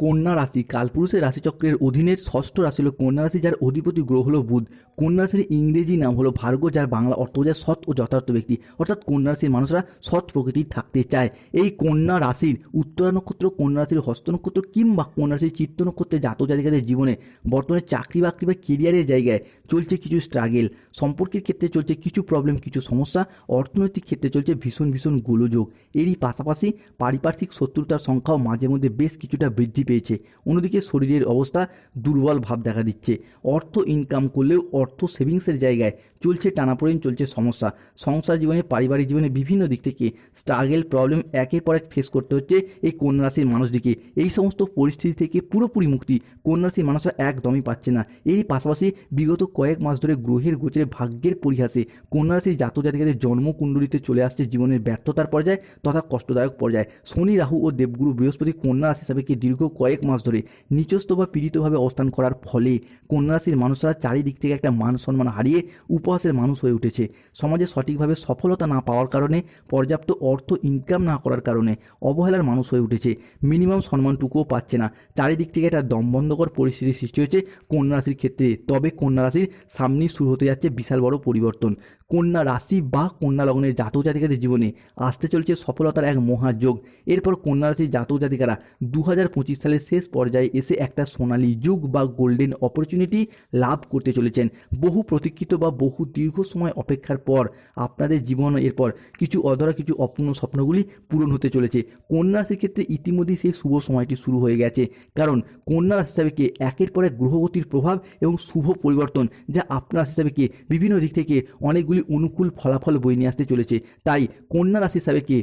কন্যা রাশি, কালপুরুষের রাশিচক্রের অধীনের ষষ্ঠ রাশি হল কন্যা রাশি, যার অধিপতি গ্রহ হলো বুধ। কন্যা রাশির ইংরেজি নাম হলো ভার্গ, যার বাংলা অর্থ বোঝায় সৎ ও যথার্থ ব্যক্তি। অর্থাৎ কন্যা রাশির মানুষরা সৎ প্রকৃতির থাকতে চায়। এই কন্যা রাশির উত্তরা নক্ষত্র, কন্যা রাশির হস্ত নক্ষত্র কিংবা কন্যা রাশির চিত্ত নক্ষত্রের জাতক জাতিকাদের জীবনে বর্তমানে চাকরি বাকরি বা কেরিয়ারের জায়গায় চলছে কিছু স্ট্রাগেল সম্পর্কের ক্ষেত্রে চলছে কিছু প্রবলেম কিছু সমস্যা। অর্থনৈতিক ক্ষেত্রে চলছে ভীষণ ভীষণ গোলযোগ। এরই পাশাপাশি পারিপার্শ্বিক শত্রুতার সংখ্যাও মাঝে মধ্যে বেশ কিছুটা বৃদ্ধি পেয়েছে। অন্যদিকে শরীরের অবস্থা দুর্বল ভাব দেখা দিচ্ছে। অর্থ ইনকাম করলেও অর্থ সেভিংসের জায়গায় চলছে টানাপোড়েন, চলছে সমস্যা। সংসার জীবনে, পারিবারিক জীবনে বিভিন্ন দিক থেকে স্ট্রাগেল প্রবলেম একের পর এক ফেস করতে হচ্ছে এই কন্যা রাশির মানুষটিকে। এই সমস্ত পরিস্থিতি থেকে পুরোপুরি মুক্তি কন্যা রাশির মানুষরা একদমই পাচ্ছে না। এরই পাশাপাশি বিগত কয়েক মাস ধরে গ্রহের গোচরে ভাগ্যের পরিহাসে কন্যা রাশির জাতক জাতিকাদের জন্মকুণ্ডলিতে চলে আসছে জীবনের ব্যর্থতার পর্যায়ে তথা কষ্টদায়ক পর্যায়ে। শনি, রাহু ও দেবগুরু বৃহস্পতি কন্যা রাশি হিসাবে কি দীর্ঘ কয়েক মাস ধরে নিচস্থ বা পীড়িতভাবে অবস্থান করার ফলে কন্যা রাশির মানুষরা চারিদিক থেকে একটা মান সম্মান হারিয়ে উপহাসের মানুষ হয়ে উঠেছে। সমাজে সঠিকভাবে সফলতা না পাওয়ার কারণে, পর্যাপ্ত অর্থ ইনকাম না করার কারণে অবহেলার মানুষ হয়ে উঠেছে। মিনিমাম সম্মানটুকুও পাচ্ছে না। চারিদিক থেকে একটা দমবন্ধকর পরিস্থিতির সৃষ্টি হয়েছে কন্যা রাশির ক্ষেত্রে। তবে কন্যা রাশির সামনেই শুরু হতে যাচ্ছে বিশাল বড় পরিবর্তন। কন্যা রাশি বা কন্যা লগ্নের জাতক জাতিকাদের জীবনে আসতে চলছে সফলতার এক মহাযোগ। এরপর কন্যা রাশির জাতক জাতিকারা দু হাজার পঁচিশ সালের শেষ পর্যায়ে এসে একটা সোনালী যুগ বা গোল্ডেন অপরচুনিটি লাভ করতে চলেছেন। বহু প্রতীক্ষিত বা বহু দীর্ঘ সময় অপেক্ষার পর আপনাদের জীবন এরপর কিছু অধরা, কিছু অপূর্ণ স্বপ্নগুলি পূরণ হতে চলেছে। কন্যা রাশির ক্ষেত্রে ইতিমধ্যেই সেই শুভ সময়টি শুরু হয়ে গেছে। কারণ কন্যা রাশি হিসাবেকে একের পর এক গ্রহগতির প্রভাব এবং শুভ পরিবর্তন যা আপনার রাশি হিসাবেকে বিভিন্ন দিক থেকে অনেকগুলি অনুকূল ফলাফল বয়ে নিয়ে আসতে চলেছে। তাই কন্যা রাশি হিসাবেকে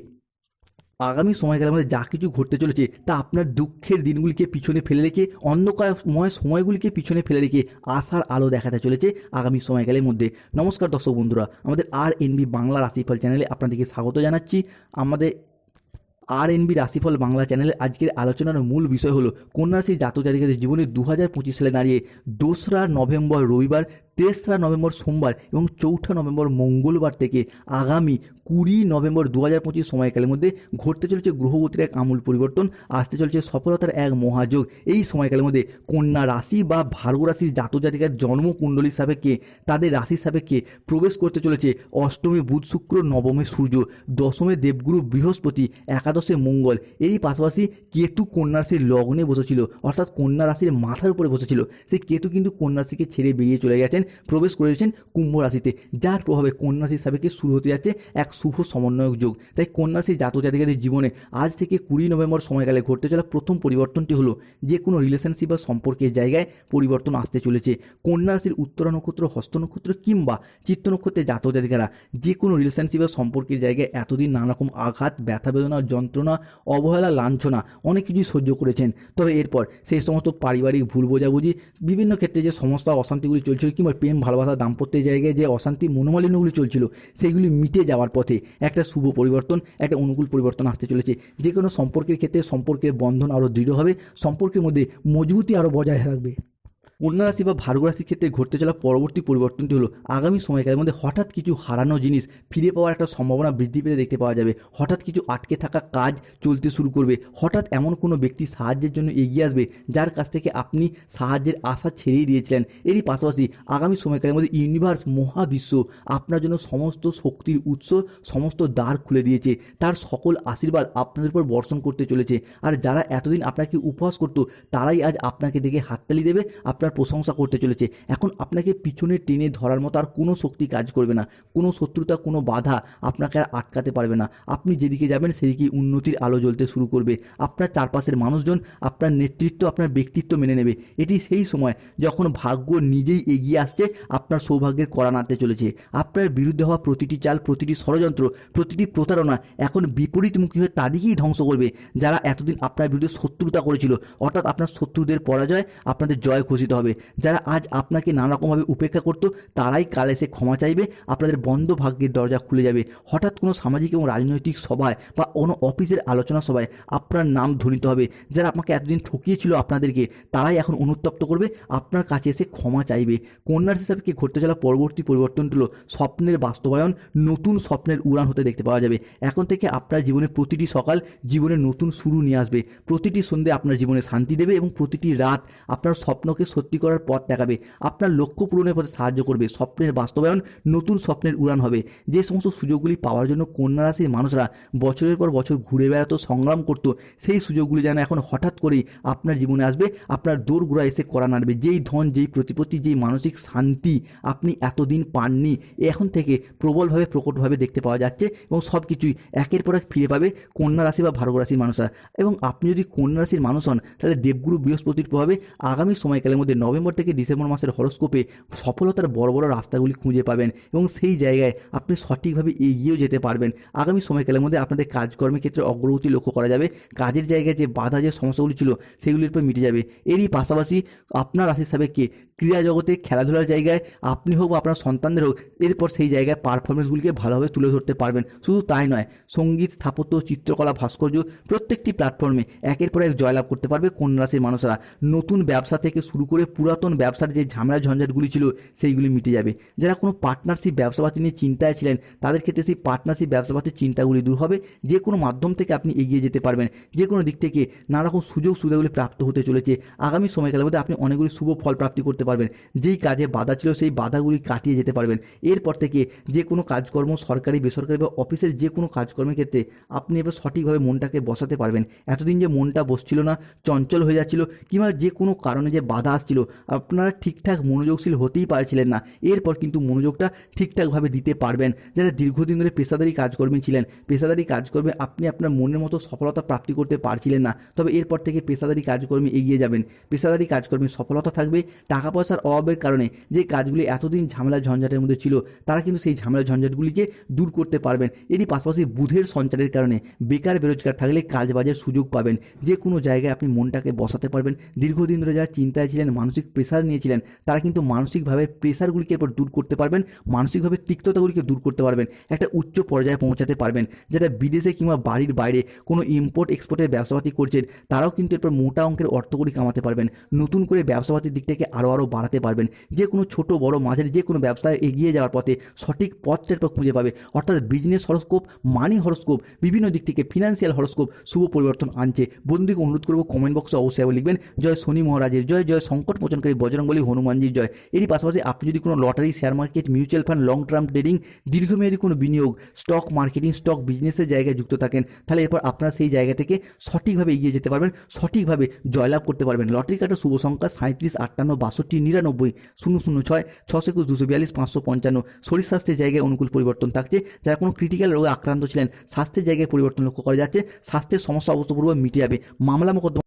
আগামী সময়কালের মধ্যে যা কিছু ঘটতে চলেছে, তা আপনার দুঃখের দিনগুলিকে পিছনে ফেলে রেখে, অন্ধকারময় সময়গুলিকে পিছনে ফেলে রেখে আশার আলো দেখাতে চলেছে আগামী সময়কালের মধ্যে। নমস্কার দর্শক বন্ধুরা, আমাদের আর এনবি বাংলা রাশিফল চ্যানেলে আপনাদেরকে স্বাগত জানাচ্ছি। আমাদের আর এনবি রাশিফল বাংলা চ্যানেলের আজকের আলোচনার মূল বিষয় হলো, কন্যা রাশির জাতক জাতিকাদের জীবনে দু হাজার পঁচিশ সালে দাঁড়িয়ে দোসরা নভেম্বর রবিবার তেসরা নভেম্বর সোমবার এবং চৌঠা নভেম্বর মঙ্গলবার থেকে আগামী কুড়ি নভেম্বর দু হাজার পঁচিশ সময়কালের মধ্যে ঘটতে চলেছে গ্রহগতির এক আমূল পরিবর্তন। আসতে চলেছে সফলতার এক মহাযোগ। এই সময়কালের মধ্যে কন্যা রাশি বা ভার্গ রাশির জাতক জাতিকার জন্মকুণ্ডলীর সাপেক্ষে তাদের রাশির সাপেক্ষে প্রবেশ করতে চলেছে অষ্টমী বুধ শুক্র, নবমে সূর্য, দশমে দেবগুরু, বৃহস্পতি, একাদশে মঙ্গল। এরই পাশাপাশি কেতু কন্যা রাশির লগ্নে বসেছিল, অর্থাৎ কন্যা রাশির মাথার উপরে বসেছিল। সেই কেতু কিন্তু কন্যা রাশিকে ছেড়ে বেরিয়ে চলে গেছেন। প্রবেশ করেছেন কুম্ভ রাশিতে, যার প্রভাবে কন্যা রাশির সাবেকে শুরু হতে যাচ্ছে এক শুভ সমন্বয়ক যোগ। তাই কন্যা রাশির জাতক জাতিকাদের জীবনে আজ থেকে কুড়ি নভেম্বর সময়কালে ঘটতে চলা প্রথম পরিবর্তনটি হলো যে কোনো রিলেশনশিপ বা সম্পর্কের জায়গায় পরিবর্তন আসতে চলেছে। কন্যা রাশির উত্তরা নক্ষত্র, হস্ত নক্ষত্র কিংবা চিত্ত নক্ষত্রের জাতক জাতিকারা যে কোনো রিলেশনশিপ বা সম্পর্কের জায়গায় এতদিন নানা রকম আঘাত, ব্যথা বেদনা, যন্ত্রণা, অবহেলা, লাঞ্ছনা অনেক কিছুই সহ্য করেছেন। তবে এরপর সেই সমস্ত পারিবারিক ভুল বোঝাবুঝি, বিভিন্ন ক্ষেত্রে যে সমস্ত অশান্তিগুলি চলছিল কিংবা প্রেম ভালোবাসা দাম্পত্যের জায়গায় যে অশান্তি, মনোমালিন্যগুলি চলছিল, সেইগুলি মিটে যাওয়ার পথে একটা শুভ পরিবর্তন, একটা অনুকূল পরিবর্তন আসতে চলেছে। যে কোনো সম্পর্কের ক্ষেত্রে সম্পর্কের বন্ধন আরও দৃঢ় হবে, সম্পর্কের মধ্যে মজবুতি আরও বজায় থাকবে। কন্যা রাশি বা ভার্গ রাশির ক্ষেত্রে ঘটতে চলা পরবর্তী পরিবর্তনটি হলো আগামী সময়কালের মধ্যে হঠাৎ কিছু হারানো জিনিস ফিরে পাওয়ার একটা সম্ভাবনা বৃদ্ধি পেতে দেখতে পাওয়া যাবে। হঠাৎ কিছু আটকে থাকা কাজ চলতে শুরু করবে। হঠাৎ এমন কোনো ব্যক্তি সাহায্যের জন্য এগিয়ে আসবে যার কাছ থেকে আপনি সাহায্যের আশা ছেড়েই দিয়েছিলেন। এরই পাশাপাশি আগামী সময়কালের মধ্যে ইউনিভার্স, মহাবিশ্ব আপনার জন্য সমস্ত শক্তির উৎস, সমস্ত দ্বার খুলে দিয়েছে। তার সকল আশীর্বাদ আপনাদের উপর বর্ষণ করতে চলেছে। আর যারা এতদিন আপনাকে উপহাস করতো, তারাই আজ আপনাকে দেখে হাততালি দেবে। আপনার প্রশংসা করতে চলেছে। এখন আপনাকে পিছনে টেনে ধরার মতো আর কোনো শক্তি কাজ করবে না। কোনো শত্রুতা, কোনো বাধা আপনাকে আর আটকাতে পারবে না। আপনি যেদিকে যাবেন সেদিকে উন্নতির আলো জ্বলতে শুরু করবে। আপনার চারপাশের মানুষজন, আপনার নেতৃত্ব, আপনার ব্যক্তিত্ব মেনে নেবে। এটি সেই সময় যখন ভাগ্য নিজেই এগিয়ে আসছে, আপনার সৌভাগ্যের করা নাড়তে চলেছে। আপনার বিরুদ্ধে হওয়া প্রতিটি চাল, প্রতিটি ষড়যন্ত্র, প্রতিটি প্রতারণা এখন বিপরীতমুখী হয়ে তাদেরকেই ধ্বংস করবে, যারা এতদিন আপনার বিরুদ্ধে শত্রুতা করেছিল। অর্থাৎ আপনার শত্রুদের পরাজয়, আপনাদের জয় ঘোষিত হবে। যারা আজ আপনাকে নানারকমভাবে উপেক্ষা করতো, তারাই কাল এসে ক্ষমা চাইবে, আপনাদের বন্ধ ভাগ্যের দরজা খুলে যাবে। হঠাৎ কোনো সামাজিক এবং রাজনৈতিক সভায় বা কোনো অফিসের আলোচনা সভায় আপনার নাম ধ্বনিত হবে। যারা আপনাকে এতদিন ঠকিয়েছিল আপনাদেরকে, তারাই এখন অনুত্তপ্ত করবে, আপনার কাছে এসে ক্ষমা চাইবে। কন্যার হিসাবে কি ঘটতে চলা পরবর্তী পরিবর্তন পরিবর্তনগুলো স্বপ্নের বাস্তবায়ন, নতুন স্বপ্নের উড়ান হতে দেখতে পাওয়া যাবে। এখন থেকে আপনার জীবনে প্রতিটি সকাল জীবনের নতুন শুরু নিয়ে আসবে। প্রতিটি সন্ধে আপনার জীবনে শান্তি দেবে এবং প্রতিটি রাত আপনার স্বপ্নকে সত্যি করার পথ দেখাবে। আপনার লক্ষ্য পূরণের পথে সাহায্য করবে। স্বপ্নের বাস্তবায়ন নতুন স্বপ্নের উড়ান হবে। যে সমস্ত সুযোগগুলি পাওয়ার জন্য কন্যা রাশির মানুষরা বছরের পর বছর ঘুরে বেড়াতো, সংগ্রাম করতো, সেই সুযোগগুলি যেন এখন হঠাৎ করেই আপনার জীবনে আসবে। আপনার দৌড়গুড়া এসে করা নাড়বে। যেই ধন, যেই প্রতিপত্তি, যেই মানসিক শান্তি আপনি এতদিন পাননি, এখন থেকে প্রবলভাবে, প্রকটভাবে দেখতে পাওয়া যাচ্ছে এবং সব কিছুই একের পর এক ফিরে পাবে কন্যা রাশি বা ভার্গ রাশির মানুষরা। এবং আপনি যদি কন্যা রাশির মানুষ হন, তাহলে দেবগুরু বৃহস্পতির প্রভাবে আগামী সময়কালের মধ্যে নভেম্বর থেকে ডিসেম্বর মাসের হরস্কোপে সফলতার বড় বড় রাস্তাগুলি খুঁজে পাবেন এবং সেই জায়গায় আপনি সঠিকভাবে এগিয়েও যেতে পারবেন। আগামী সময়কালের মধ্যে আপনাদের কাজকর্মের ক্ষেত্রে অগ্রগতি লক্ষ্য করা যাবে। কাজের জায়গায় যে বাধা, যে সমস্যাগুলি ছিল, সেগুলির উপর মিটে যাবে। এরই পাশাপাশি আপনার রাশির সাবেক কে ক্রীড়া জগতে খেলাধুলার জায়গায় আপনি হোক বা আপনার সন্তানদের হোক, এরপর সেই জায়গায় পারফরমেন্সগুলিকে ভালোভাবে তুলে ধরতে পারবেন। শুধু তাই নয়, সংগীত, স্থাপত্য, চিত্রকলা, ভাস্কর্য প্রত্যেকটি প্ল্যাটফর্মে একের পর এক জয়লাভ করতে পারবে কন্যা রাশির মানুষরা। নতুন ব্যবসা থেকে শুরু করে পুরাতন ব্যবসার যে ঝামেলা ঝঞ্ঝাটগুলি ছিল, সেইগুলি মিটে যাবে। যারা কোনো পার্টনারশিপ ব্যবসাপাতি নিয়ে চিন্তায় ছিলেন, তাদের ক্ষেত্রে সেই পার্টনারশিপ ব্যবসাপাতির চিন্তাগুলি দূর হবে। যে কোনো মাধ্যম থেকে আপনি এগিয়ে যেতে পারবেন। যে কোনো দিক থেকে নানা রকম সুযোগ সুবিধাগুলি প্রাপ্ত হতে চলেছে। আগামী সময়কালের মধ্যে আপনি অনেকগুলি শুভ ফল প্রাপ্তি করতে পারবেন। যেই কাজে বাধা ছিল, সেই বাধাগুলি কাটিয়ে যেতে পারবেন। এরপর থেকে যে কোনো কাজকর্ম সরকারি, বেসরকারি বা অফিসের যে কোনো কাজকর্মের ক্ষেত্রে আপনি এবার সঠিকভাবে মনটাকে বসাতে পারবেন। এতদিন যে মনটা বসছিল না, চঞ্চল হয়ে যাচ্ছিল, কিংবা যে কোনো কারণে যে বাধা আসছিল আপনারা ঠিকঠাক মনোযোগশীল হতেই পারছিলেন না। এরপর কিন্তু মনোযোগটা ঠিকঠাকভাবে দিতে পারবেন। যারা দীর্ঘদিন ধরে পেশাদারি কাজকর্মী ছিলেন, পেশাদারি কাজকর্মে আপনি আপনার মনের মতো সফলতা প্রাপ্তি করতে পারছিলেন না, তবে এরপর থেকে পেশাদারি কাজকর্মে এগিয়ে যাবেন। পেশাদারি কাজকর্মে সফলতা থাকবে টাকা পয়সার অভাবের কারণে। যে কাজগুলি এতদিন ঝামেলা ঝঞ্ঝাটের মধ্যে ছিল, তারা কিন্তু সেই ঝামেলা ঝঞ্ঝাটগুলিকে দূর করতে পারবেন। এরই পাশাপাশি বুধের সঞ্চারের কারণে বেকার বেরোজগার থাকলে কাজ বাজের সুযোগ পাবেন। যে কোনো জায়গায় আপনি মনটাকে বসাতে পারবেন। দীর্ঘদিন ধরে যারা চিন্তায় ছিলেন মানসিক প্রেশার নিয়েছিলেন, তারা কিন্তু মানসিকভাবে প্রেশারগুলিকে এরপর দূর করতে পারবেন, মানসিকভাবে তিক্ততাগুলিকে দূর করতে পারবেন, একটা উচ্চ পর্যায়ে পৌঁছাতে পারবেন। যারা বিদেশে কিংবা বাড়ির বাইরে কোনো ইম্পোর্ট এক্সপোর্টের ব্যবসাপাতি করছেন, তারাও কিন্তু এরপর মোটা অঙ্কের অর্থকড়ি কামাতে পারবেন, নতুন করে ব্যবসাপাতির দিকটাকে আরও আরও বাড়াতে পারবেন। যে কোনো ছোট, বড়, মাঝের, যে কোনো ব্যবসায় এগিয়ে যাওয়ার পথে সঠিক পথটা এরপর খুঁজে পাবে। অর্থাৎ বিজনেস হরস্কোপ মানি হরস্কোপ বিভিন্ন দিক থেকে ফিনান্সিয়াল হরস্কোপ শুভ পরিবর্তন আনছে। বন্ধুকে অনুরোধ করব কমেন্ট বক্সে অবশ্যই লিখবেন। জয় শনি মহারাজের, জয় জয় সংকট মোচনকারী বজরঙ্গলী হনুমানজির জয়। এরই পাশাপাশি আপনি যদি কোনো lottery share market mutual fund long term trading দীর্ঘমেয়াদী কোনো বিনিয়োগ স্টক মার্কেটিং স্টক বিজনেসের জায়গায় যুক্ত থাকেন, তাহলে এরপর আপনারা সেই জায়গা থেকে সঠিকভাবে এগিয়ে যেতে পারবেন, সঠিকভাবে জয়লাভ করতে পারবেন। লটারি কার্ডের শুভ সংখ্যা সাঁত্রিশ আটান্ন, বাষট্টি, নিরানব্বই, শূন্য শূন্য, ছয় ছশো একুশ, দুশো বিয়াল্লিশ, পাঁচশো পঞ্চান্ন। শরীর স্বাস্থ্যের জায়গায় অনুকূল পরিবর্তন থাকছে। যারা কোনো ক্রিটিক্যাল রোগে আক্রান্ত ছিলেন, স্বাস্থ্যের জায়গায় পরিবর্তন লক্ষ্য করা যাচ্ছে। স্বাস্থ্যের সমস্যা অবস্থপূর্ব মিটে যাবে। মামলা মোকদ্দমা